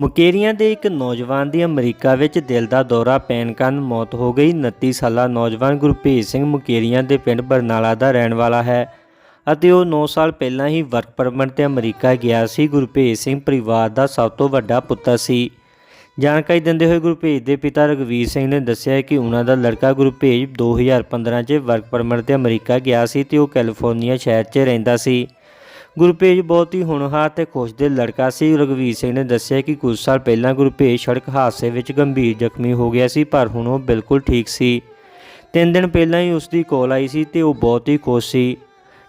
ਮੁਕੇਰੀਆਂ ਦੇ ਇੱਕ ਨੌਜਵਾਨ ਦੀ ਅਮਰੀਕਾ ਵਿੱਚ ਦਿਲ ਦਾ ਦੌਰਾ ਪੈਣ ਕਾਰਨ ਮੌਤ ਹੋ ਗਈ। 29 ਸਾਲਾ ਨੌਜਵਾਨ ਗੁਰਭੇਜ ਸਿੰਘ ਮੁਕੇਰੀਆਂ ਦੇ ਪਿੰਡ ਬਰਨਾਲਾ ਦਾ ਰਹਿਣ ਵਾਲਾ ਹੈ ਅਤੇ ਉਹ 9 ਸਾਲ ਪਹਿਲਾਂ ਹੀ ਵਰਕ ਪਰਮਿਟ ਤੇ ਅਮਰੀਕਾ ਗਿਆ ਸੀ। ਗੁਰਭੇਜ ਸਿੰਘ ਪਰਿਵਾਰ ਦਾ ਸਭ ਤੋਂ ਵੱਡਾ ਪੁੱਤਰ ਸੀ। ਜਾਣਕਾਰੀ ਦਿੰਦੇ ਹੋਏ ਗੁਰਭੇਜ ਦੇ ਪਿਤਾ ਰਗਵੀਰ ਸਿੰਘ ਨੇ ਦੱਸਿਆ ਕਿ ਉਹਨਾਂ ਦਾ ਲੜਕਾ ਗੁਰਭੇਜ 2015 'ਚ ਵਰਕ ਪਰਮਿਟ ਤੇ ਅਮਰੀਕਾ ਗਿਆ ਸੀ ਤੇ ਉਹ ਕੈਲੀਫੋਰਨੀਆ ਸ਼ਹਿਰ 'ਚ ਰਹਿੰਦਾ ਸੀ। ਗੁਰਪੇਜ ਬਹੁਤ ਹੀ ਹੋਣਹਾਰ ਤੇ ਖੁਸ਼ ਦਿਲ ਲੜਕਾ ਸੀ। ਰਗਵੀਰ ਸਿੰਘ ਨੇ ਦੱਸਿਆ ਕਿ ਕੁਝ ਸਾਲ ਪਹਿਲਾਂ ਗੁਰਭੇਜ ਸੜਕ ਹਾਦਸੇ ਵਿੱਚ ਗੰਭੀਰ ਜ਼ਖਮੀ ਹੋ ਗਿਆ ਸੀ, ਪਰ ਹੁਣ ਉਹ ਬਿਲਕੁਲ ਠੀਕ ਸੀ। ਤਿੰਨ ਦਿਨ ਪਹਿਲਾਂ ਹੀ ਉਸ ਦੀ ਕਾਲ ਆਈ ਸੀ ਤੇ ਉਹ ਬਹੁਤ ਹੀ ਖੁਸ਼ ਸੀ।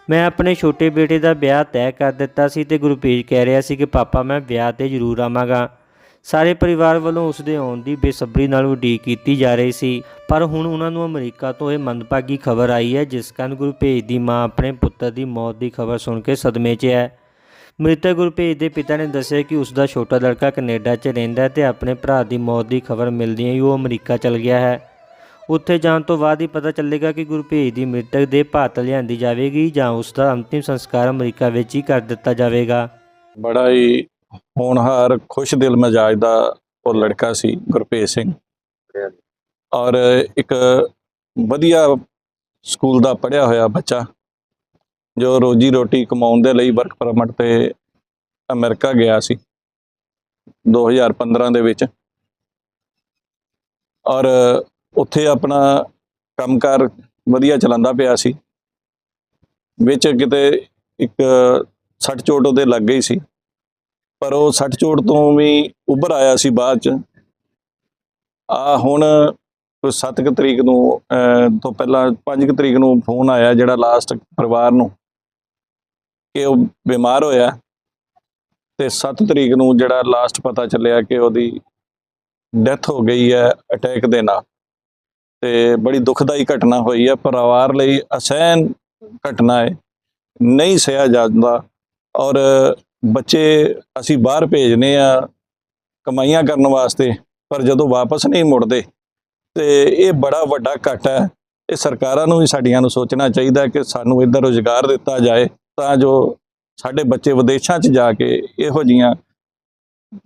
ਮੈਂ ਆਪਣੇ ਛੋਟੇ ਬੇਟੇ ਦਾ ਵਿਆਹ ਤੈਅ ਕਰ ਦਿੱਤਾ ਸੀ ਤੇ ਗੁਰਭੇਜ ਕਹਿ ਰਿਹਾ ਸੀ ਕਿ, ਪਾਪਾ, ਮੈਂ ਵਿਆਹ ਤੇ ਜ਼ਰੂਰ ਆਵਾਂਗਾ। ਸਾਰੇ ਪਰਿਵਾਰ ਵੱਲੋਂ ਉਸ ਦੇ ਆਉਣ ਦੀ ਬੇਸਬਰੀ ਨਾਲ ਉਡੀਕ ਕੀਤੀ ਜਾ ਰਹੀ ਸੀ। ਪਰ ਹੁਣ ਉਹਨਾਂ ਨੂੰ ਅਮਰੀਕਾ ਤੋਂ ਇਹ ਮੰਦਭਾਗੀ ਖਬਰ ਆਈ ਹੈ, ਜਿਸ ਕਾਰਨ ਗੁਰਭੇਜ ਦੀ ਮਾਂ ਆਪਣੇ ਪੁੱਤਰ ਦੀ ਮੌਤ ਦੀ ਖਬਰ ਸੁਣ ਕੇ ਸਦਮੇ 'ਚ ਹੈ। ਮ੍ਰਿਤਕ ਗੁਰਭੇਜ ਦੇ ਪਿਤਾ ਨੇ ਦੱਸਿਆ ਕਿ ਉਸ ਦਾ ਛੋਟਾ ਲੜਕਾ ਕੈਨੇਡਾ 'ਚ ਰਹਿੰਦਾ ਹੈ ਤੇ ਆਪਣੇ ਭਰਾ ਦੀ ਮੌਤ ਦੀ ਖਬਰ ਮਿਲਦਿਆਂ ਹੀ ਉਹ ਅਮਰੀਕਾ ਚਲ ਗਿਆ ਹੈ। ਉੱਥੇ ਜਾਣ ਤੋਂ ਬਾਅਦ ਹੀ ਪਤਾ ਚੱਲੇਗਾ ਕਿ ਗੁਰਭੇਜ ਦੀ ਮ੍ਰਿਤਕ ਦੇ ਭਾਰਤ ਲਿਆਂਦੀ ਜਾਵੇਗੀ ਜਾਂ ਉਸ ਦਾ ਅੰਤਿਮ ਸੰਸਕਾਰ ਅਮਰੀਕਾ ਵਿੱਚ ਹੀ ਕਰ ਦਿੱਤਾ ਜਾਵੇਗਾ। ਬੜਾ ਹੀ ਹੋਣਹਾਰ ਖੁਸ਼ ਦਿਲ ਮਜਾਜ ਦਾ ਉਹ ਲੜਕਾ ਸੀ, ਗੁਰਪ੍ਰੀਤ ਸਿੰਘ। ਔਰ ਇੱਕ ਵਧੀਆ ਸਕੂਲ ਦਾ ਪੜ੍ਹਿਆ ਹੋਇਆ ਬੱਚਾ, ਜੋ ਰੋਜੀ ਰੋਟੀ ਕਮਾਉਣ ਦੇ ਲਈ ਵਰਕ ਪਰਮਿਟ ਤੇ ਅਮਰੀਕਾ ਗਿਆ ਸੀ 2015 ਦੇ ਵਿੱਚ। ਔਰ ਉੱਥੇ ਆਪਣਾ ਕੰਮਕਾਰ ਵਧੀਆ ਚਲਾਉਂਦਾ ਪਿਆ ਸੀ, ਵਿੱਚ ਕਿਤੇ ਇੱਕ ਸੱਟ ਚੋਟ ਉਹਦੇ ਲੱਗ ਗਈ ਸੀ। ਪਰ ਉਹ ਸੱਟ ਚੋਟ ਤੋਂ ਵੀ ਉੱਭਰ ਆਇਆ ਸੀ ਬਾਅਦ ਚ। ਆ ਹੁਣ 7 ਕੁ ਤਰੀਕ ਨੂੰ ਤੋਂ ਪਹਿਲਾਂ 5 ਕੁ ਤਰੀਕ ਨੂੰ ਫੋਨ ਆਇਆ ਜਿਹੜਾ ਲਾਸਟ ਪਰਿਵਾਰ ਨੂੰ ਕਿ ਉਹ ਬਿਮਾਰ ਹੋਇਆ। ਤੇ 7 ਤਰੀਕ ਨੂੰ ਜਿਹੜਾ ਲਾਸਟ ਪਤਾ ਚੱਲਿਆ ਕਿ ਉਹਦੀ ਡੈਥ ਹੋ ਗਈ ਹੈ ਅਟੈਕ ਦੇ ਨਾਲ। ਤੇ ਬੜੀ ਦੁਖਦਾਈ ਘਟਨਾ ਹੋਈ ਹੈ। ਪਰਿਵਾਰ ਲਈ ਅਸਹਿਨ ਘਟਨਾ ਹੈ। ਨਹੀਂ ਸਹਿਆ ਜਾਂਦਾ ਔਰ ਬੱਚੇ ਅਸੀਂ ਬਾਹਰ ਭੇਜਨੇ ਆ ਕਮਾਈਆਂ ਕਰਨ ਵਾਸਤੇ ਪਰ ਜਦੋਂ ਵਾਪਸ ਨਹੀਂ ਮੁੜਦੇ ਤੇ ਇਹ ਬੜਾ ਵੱਡਾ ਘਟ ਹੈ। ਇਹ ਸਰਕਾਰਾਂ ਨੂੰ ਵੀ ਸਾਡੀਆਂ ਨੂੰ ਸੋਚਣਾ ਚਾਹੀਦਾ ਹੈ ਕਿ ਸਾਨੂੰ ਇੱਧਰ ਰੁਜ਼ਗਾਰ ਦਿੱਤਾ ਜਾਏ ਤਾਂ ਜੋ ਸਾਡੇ ਬੱਚੇ ਵਿਦੇਸ਼ਾਂ 'ਚ ਜਾ ਕੇ ਇਹੋ ਜੀਆਂ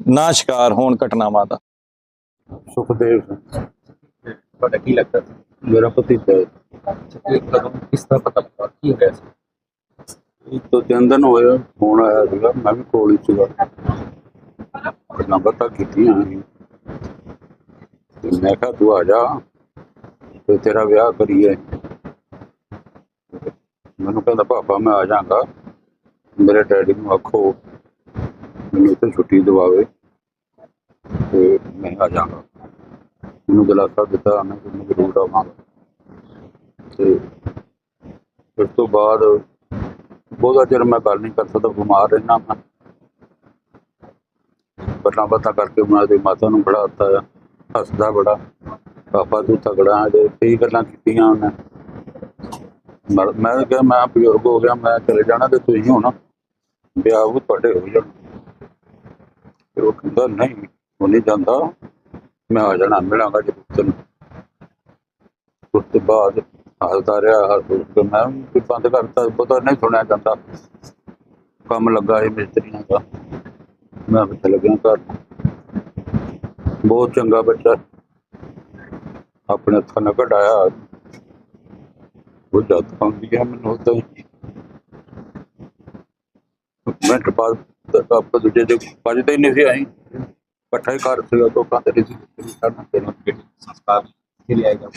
ਨਾ ਸ਼ਿਕਾਰ ਹੋਣ ਘਟਨਾਵਾਂ ਦਾ। ਸੁਖਦੇਵ ਤੁਹਾਡਾ ਕੀ ਲੱਗਦਾ? ਸੀ ਮੇਰਾ ਭਤੀਜਾ ਹੈ। ਕਿ ਕਦੋਂ ਕਿਸ ਤਰ੍ਹਾਂ ਪਤਾ ਕੀ ਹੋਇਆ ਸੀ? ਤੋਂ ਤਿੰਨ ਦਿਨ ਹੋਏ ਫੋਨ ਆਇਆ ਸੀਗਾ, ਮੈਂ ਵੀ ਕੋਲ ਹੀ ਸੀਗਾ। ਗੱਲਾਂ ਬਾਤਾਂ ਕੀਤੀਆਂ ਅਸੀਂ। ਤੇ ਮੈਂ ਕਿਹਾ, ਤੂੰ ਆ ਜਾ, ਤੇ ਤੇਰਾ ਵਿਆਹ ਕਰੀਏ। ਮੈਨੂੰ ਕਹਿੰਦਾ ਪਾਪਾ ਮੈਂ ਆ ਜਾਗਾ ਮੇਰੇ ਡੈਡੀ ਨੂੰ ਆਖੋ, ਮੈਨੂੰ ਤੇ ਛੁੱਟੀ ਦਿਵਾਵੇ, ਤੇ ਮੈਂ ਆ ਜਾਗਾ ਮੈਨੂੰ ਦਿਲਾਸਾ ਦਿੱਤਾ, ਮੈਂ ਕਿ ਮੈਂ ਜ਼ਰੂਰ ਆਵਾਂਗਾ। ਤੇ ਉਸ ਤੋਂ ਬਾਅਦ ਬਹੁਤਾ ਚਿਰ ਮੈਂ ਗੱਲ ਨਹੀਂ ਕਰ ਸਕਦਾ, ਬਿਮਾਰ ਰਹਿਣਾ ਮੈਂ। ਬੱਲਾਂ ਬਾਤਾਂ ਕਰਕੇ ਉਹਨਾਂ ਦੇ ਮਾਤਾ ਨੂੰ ਬੜਾ ਹੱਥਾ ਹੱਸਦਾ ਬੜਾ, ਪਾਪਾ ਤੂੰ ਤਗੜਾ ਜੇ ਕਈ ਗੱਲਾਂ ਕੀਤੀਆਂ ਉਹਨੇ। ਮੈਂ ਕਿਹਾ, ਮੈਂ ਬਜ਼ੁਰਗ ਹੋ ਗਿਆ, ਮੈਂ ਚਲੇ ਜਾਣਾ ਤੇ ਤੁਸੀਂ ਹੋਣਾ ਵਿਆਹ ਉਹ ਤੁਹਾਡੇ ਹੋ ਜਾਣਾ। ਤੇ ਉਹ ਕਹਿੰਦਾ, ਨਹੀਂ, ਉਹ ਨਹੀਂ ਜਾਂਦਾ। ਮੈਂ ਆ ਜਾਣਾ, ਮਿਲਾਂਗਾ ਜੇ ਤੈਨੂੰ ਉਸ ਤੋਂ ਬਾਅਦ ਹੱਸਦਾ ਰਿਹਾ, ਹੱਸ ਕੇ ਮੈਂ ਵੀ ਬੰਦ ਕਰਤਾ ਪਤਾ ਨਹੀਂ ਸੁਣਿਆ ਜਾਂਦਾ। ਕੰਮ ਲੱਗਾ ਸੀ ਮਿਸਤਰੀਆਂ ਦਾ। ਮੈਂ ਫਿਰ ਚਲੇ ਘਰ। ਬਹੁਤ ਚੰਗਾ ਬੱਚਾ। ਆਪਣੇ ਹੱਥਾਂ ਨਾਲ ਕਢਾਇਆ। ਉਹ ਜਦ ਆਉਂਦੀ ਹੈ ਮੈਨੂੰ ਤਾਂ ਮਿੰਟ ਬਾਅਦ ਆਪ ਦੂਜੇ ਦੇ ਵੱਜਦੇ ਹੀ ਨਹੀਂ ਸੀ ਆਈ ਇਕੱਠਾ ਹੀ ਘਰ ਸੀਗਾ ਤੋਂ ਕੰਧ ਨਹੀਂ ਸੀ। ਸਾਡਾ ਤੈਨੂੰ ਸੰਸਕਾਰ ਕੇ ਲਈ ਆਏਗਾ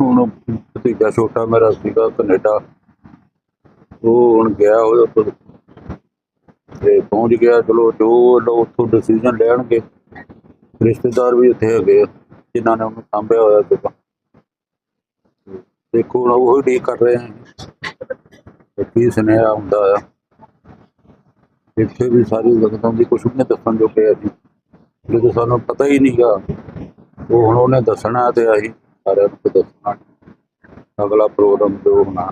ਹੁਣ ਭਤੀਜਾ ਛੋਟਾ ਮੇਰਾ ਸੀਗਾ ਕੈਨੇਡਾ। ਉਹ ਹੁਣ ਗਿਆ ਉਹਦੇ ਕੋਲ ਤੇ। ਪਹੁੰਚ ਗਿਆ ਚਲੋ ਜੋ ਲੋ ਉੱਥੋਂ ਡਿਸੀਜਨ ਲੈਣਗੇ। ਰਿਸ਼ਤੇਦਾਰ ਵੀ ਉੱਥੇ ਹੈਗੇ ਆ, ਜਿਨ੍ਹਾਂ ਨੇ ਉਹਨੂੰ ਸਾਂਭਿਆ ਹੋਇਆ ਸੀਗਾ। ਦੇਖੋ ਹੁਣ ਉਹ ਡੀ ਕਰ ਰਹੇ ਆ। ਕੀ ਸੁਨੇਹਾ ਹੁੰਦਾ ਆ। ਇੱਥੇ ਵੀ ਸਾਰੀ ਜਗਤਾਂ ਦੀ ਕੁਛ ਵੀ ਨਹੀਂ ਦੱਸਣ ਜੋ ਪਿਆ ਸੀ ਜਦੋਂ ਸਾਨੂੰ ਪਤਾ ਹੀ ਨਹੀਂਗਾ ਉਹ ਹੁਣ ਉਹਨੇ ਦੱਸਣਾ ਤੇ ਅਸੀਂ ਸਾਰਿਆਂ ਨੂੰ ਅਗਲਾ ਪ੍ਰੋਗਰਾਮ ਜੋ ਹੋਣਾ